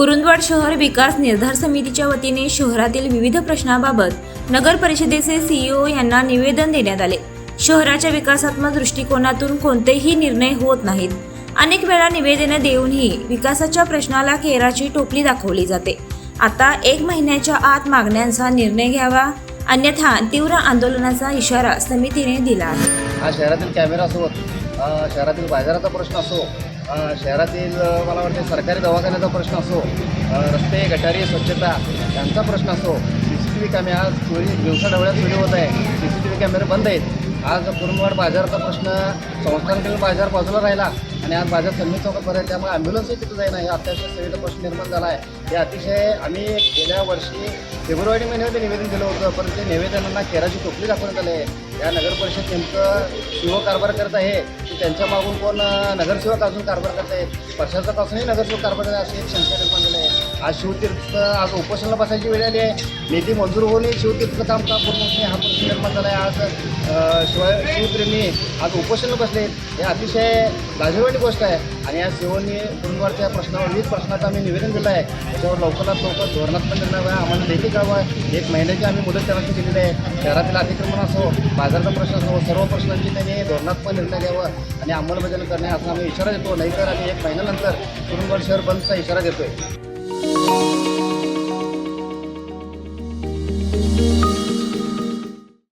कुरुंदवाड शहर विकास निर्धार समितीच्या वतीने शहरातील विविध प्रश्नाबाबत नगर परिषदेचे सीईओ यांना निवेदन देण्यात आले. शहराच्या विकासात्मक दृष्टिकोनातून कोणतेही निर्णय होत नाहीत. अनेक वेळा निवेदने देऊनही विकासाच्या प्रश्नाला केराची टोपली दाखवली जाते. आता एक महिन्याच्या आत मागण्यांचा निर्णय घ्यावा अन्यथा तीव्र आंदोलनाचा इशारा समितीने दिला आहे. शहरातील कॅमेरा असो शहरातील बाजाराचा प्रश्न असो शहरातील मला वाटते सरकारी दवाखान्याचा प्रश्न असो रस्ते गटारी स्वच्छता यांचा प्रश्न असो C C T V camera आज चोरी दिवसाढवळ्यात सुरू चोरी होत आहे. सी सी टी व्ही कॅमेरे बंद आहेत. आज कुरुंदवाड बाजाराचा प्रश्न संस्थांकडील बाजार बाजूला राहिला आणि आज बाजार सन्मी चौकापर्यंत त्यामुळे ॲम्ब्युलन्सही तिथं जाईना. हे अत्यावश्यक सेवेचा प्रश्न निर्माण झाला आहे. हे अतिशय आम्ही गेल्या वर्षी फेब्रुवारी महिन्यामध्ये निवेदन दिलं होतं पण ते निवेदनांना केराची टोपली दाखवण्यात आली आहे. या नगर परिषद नेमकं शिव कारभार करत आहे. त्यांच्या मागून कोण नगरसेवक अजून कारभार करत आहेत प्रशासक असूनही नगरसेवक कारभार करत आहे अशी एक शंका निर्माण झाली आहे. आज शिवतीर्थ आज उपोषणाला बसायची वेळ आली आहे. निधी मंजूर होणे शिवतीर्थ काम का पूर्ण होणे हा प्रश्न निर्माण झाला आहे आज शिवाय शिवप्रेमी आज उपोषणाला बसले. हे अतिशय लाजीवाणी गोष्ट आहे. आणि या शिवनी कुरुंदवाडच्या प्रश्नावर विविध प्रश्नाचं आम्ही निवेदन दिलं आहे. त्याच्यावर लवकरात लवकर धोरणात्मक निर्णय व्हा आम्हाला लेखी कळवा. एक महिन्याची आम्ही मुदत त्यांना दिलेली आहे. शहरातील अतिक्रमण असो बाजाराचा प्रश्न असो सर्व प्रश्नांची त्यांनी धोरणात्मक निर्णय घ्यावा आणि अंमलबजावणी करणे असा आम्ही इशारा देतो. नाहीतर आम्ही एक महिन्यानंतर कुरुंदवाड शहर बंदचा इशारा देतोय. Thank you.